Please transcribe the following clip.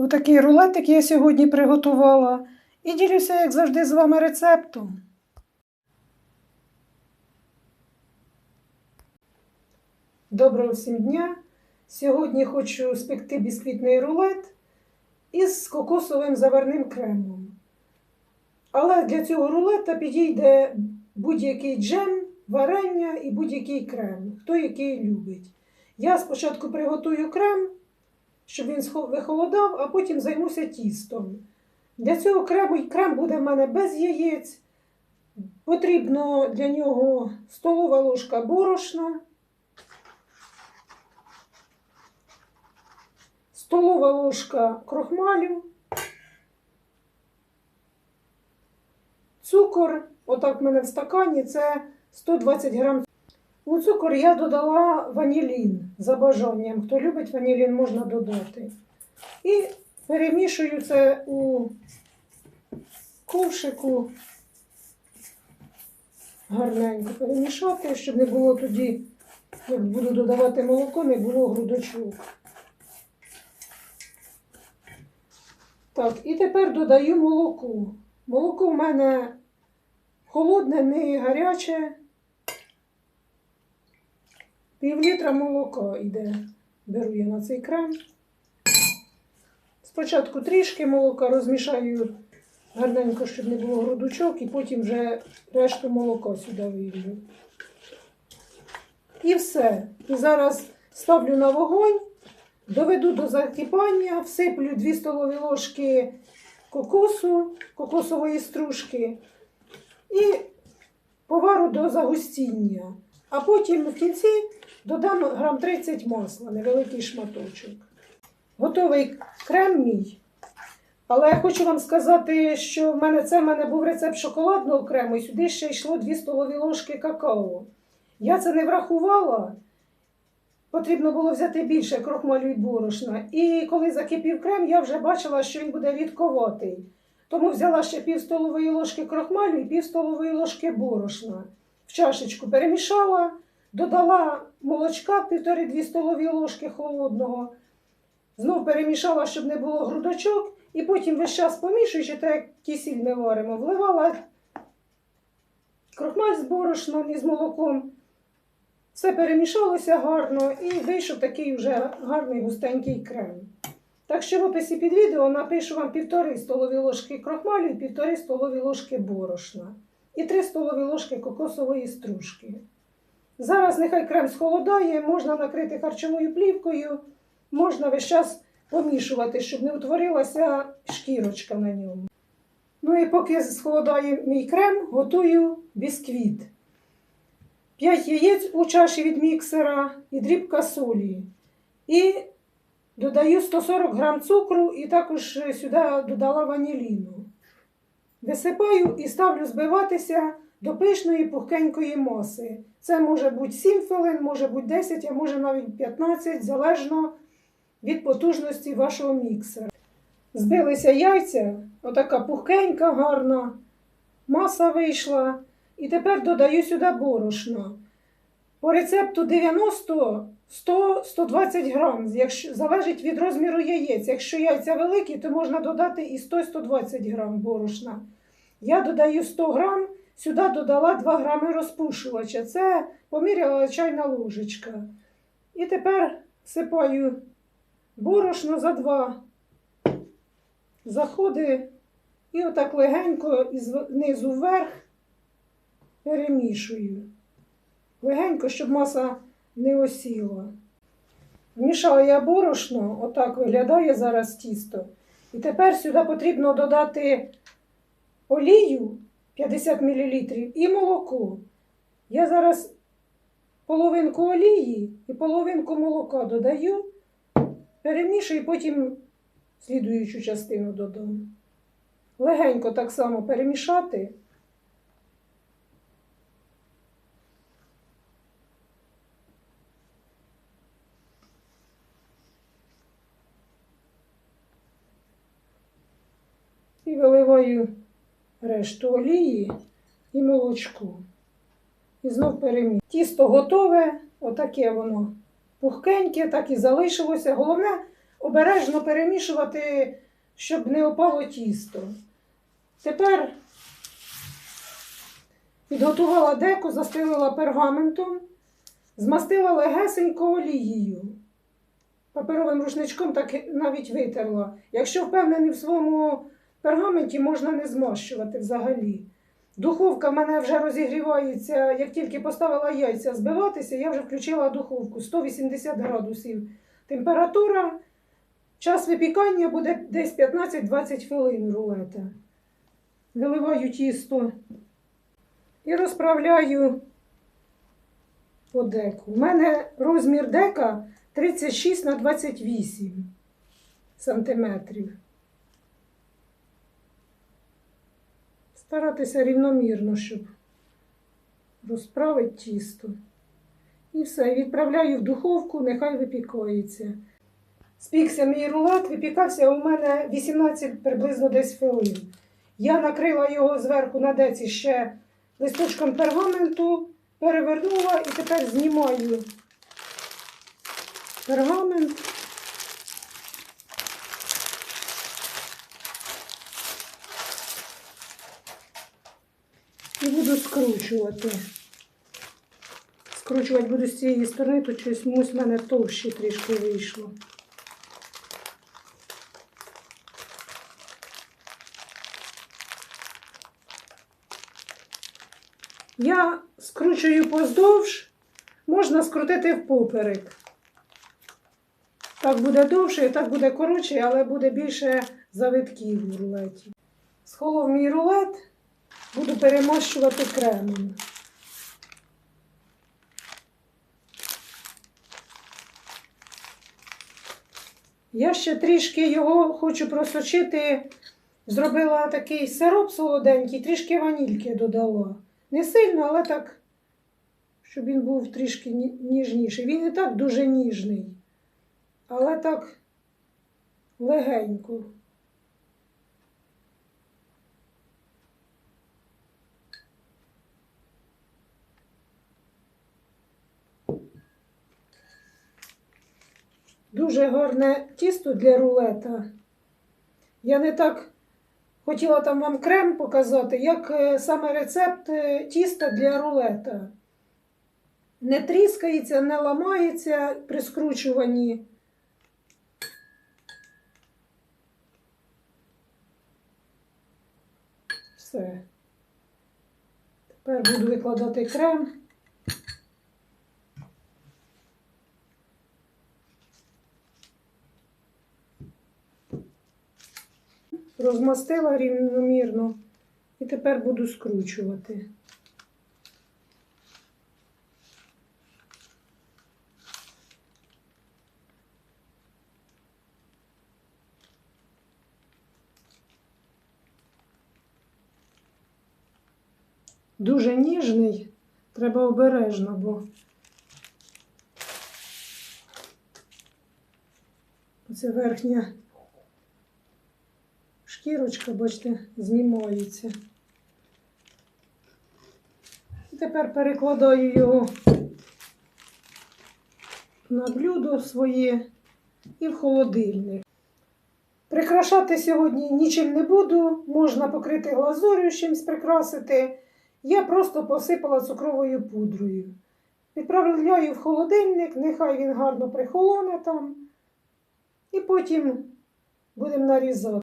Отакий рулетик я сьогодні приготувала і ділюся, як завжди, з вами рецептом. Доброго всім дня! Сьогодні хочу спекти бісквітний рулет із кокосовим заварним кремом. Але для цього рулета підійде будь-який джем, варення і будь-який крем, хто який любить. Я спочатку приготую крем, щоб він вихолодав, а потім займуся тістом. Для цього крему крем буде в мене без яєць. Потрібно для нього столова ложка борошна, столова ложка крохмалю, цукор, отак в мене в стакані, це 120 грам. У цукор я додала ванілін за бажанням. Хто любить ванілін, можна додати. І перемішую це у ковшику. Гарненько перемішати, щоб не було тоді, як буду додавати молоко, не було грудочок. Так, і тепер додаю молоко. Молоко в мене холодне, не гаряче. Пів літра молока йде, беру я на цей крем. Спочатку трішки молока розмішаю гарненько, щоб не було грудочок, і потім вже решту молока сюди вилью. І все. І зараз ставлю на вогонь, доведу до закипання, всиплю 2 столові ложки кокосу, кокосової стружки і повару до загустіння. А потім в кінці додам грам 30 масла, невеликий шматочок. Готовий крем мій. Але я хочу вам сказати, що в мене це в мене був рецепт шоколадного крему, і сюди ще йшло 2 столові ложки какао. Я це не врахувала. Потрібно було взяти більше крохмалю і борошна. І коли закипів крем, я вже бачила, що він буде рідковатий. Тому взяла ще пів столової ложки крохмалю і пів столової ложки борошна. В чашечку перемішала, додала молочка півтори-дві столові ложки холодного. Знов перемішала, щоб не було грудочок, і потім весь час помішуючи, так як кисіль ми варимо, вливала крохмаль з борошном і з молоком. Все перемішалося гарно і вийшов такий вже гарний густенький крем. Так що в описі під відео напишу вам півтори столові ложки крохмалю і півтори столові ложки борошна і 3 столові ложки кокосової стружки. Зараз нехай крем схолодає, можна накрити харчовою плівкою, можна весь час помішувати, щоб не утворилася шкірочка на ньому. Ну і поки схолодає мій крем, готую бісквіт. 5 яєць у чаші від міксера і дрібка солі. І додаю 140 грам цукру і також сюди додала ваніліну. Висипаю і ставлю збиватися до пишної пухкенької маси. Це може бути 7 хвилин, може бути 10, а може навіть 15, залежно від потужності вашого міксера. Збилися яйця, отака пухкенька, гарна, маса вийшла. І тепер додаю сюди борошно. По рецепту 90 100-120 грам, якщо, залежить від розміру яєць. Якщо яйця великі, то можна додати і 100-120 грам борошна. Я додаю 100 грам, сюди додала 2 грами розпушувача. Це поміряла чайна ложечка. І тепер сипаю борошно за два заходи і отак легенько із низу вверх перемішую. Легенько, щоб маса не осіла. Вмішала я борошно, отак виглядає зараз тісто. І тепер сюди потрібно додати олію 50 мл і молоко. Я зараз половинку олії і половинку молока додаю, перемішую і потім слідуючу частину додам. Легенько так само перемішати. І виливаю решту олії і молочку. І знов перемішую. Тісто готове, отаке воно пухкеньке, так і залишилося. Головне обережно перемішувати, щоб не опало тісто. Тепер підготувала деку, застелила пергаментом, змастила легесенько олією. Паперовим рушничком так навіть витерла. Якщо впевнений в своєму пергаменті, можна не змащувати взагалі. Духовка в мене вже розігрівається, як тільки поставила яйця збиватися, я вже включила духовку 180 градусів. Температура, час випікання буде десь 15-20 хвилин рулета. Виливаю тісто і розправляю по деку. У мене розмір дека 36 на 28 сантиметрів. Старатися рівномірно, щоб розправити тісто. І все, відправляю в духовку, нехай випікається. Спікся мій рулет, випікався у мене 18 приблизно десь хвилин. Я накрила його зверху на деці ще листочком пергаменту, перевернула і тепер знімаю пергамент. І буду скручувати. Скручувати буду з цієї сторони, то щось в мене товще трішки вийшло. Я скручую поздовж, можна скрутити впоперек. Так буде довше, і так буде коротше, але буде більше завитків у рулеті. Схолов мій рулет, буду перемащувати кремом. Я ще трішки його хочу просочити. Зробила такий сироп солоденький, трішки ванільки додала. Не сильно, але так, щоб він був трішки ніжніший. Він і так дуже ніжний, але так легенько. Дуже гарне тісто для рулета. Я не так хотіла там вам крем показати, як е, саме рецепт е, тіста для рулета. Не тріскається, не ламається при скручуванні. Все. Тепер буду викладати крем. Розмастила рівномірно і тепер буду скручувати. Дуже ніжний, треба обережно, бо це верхня шкірочка, бачите, знімається. І тепер перекладаю його на блюдо своє і в холодильник. Прикрашати сьогодні нічим не буду, можна покрити глазур'ю, чимось прикрасити. Я просто посипала цукровою пудрою. Відправляю в холодильник, нехай він гарно прихолоне там. І потім будемо нарізати.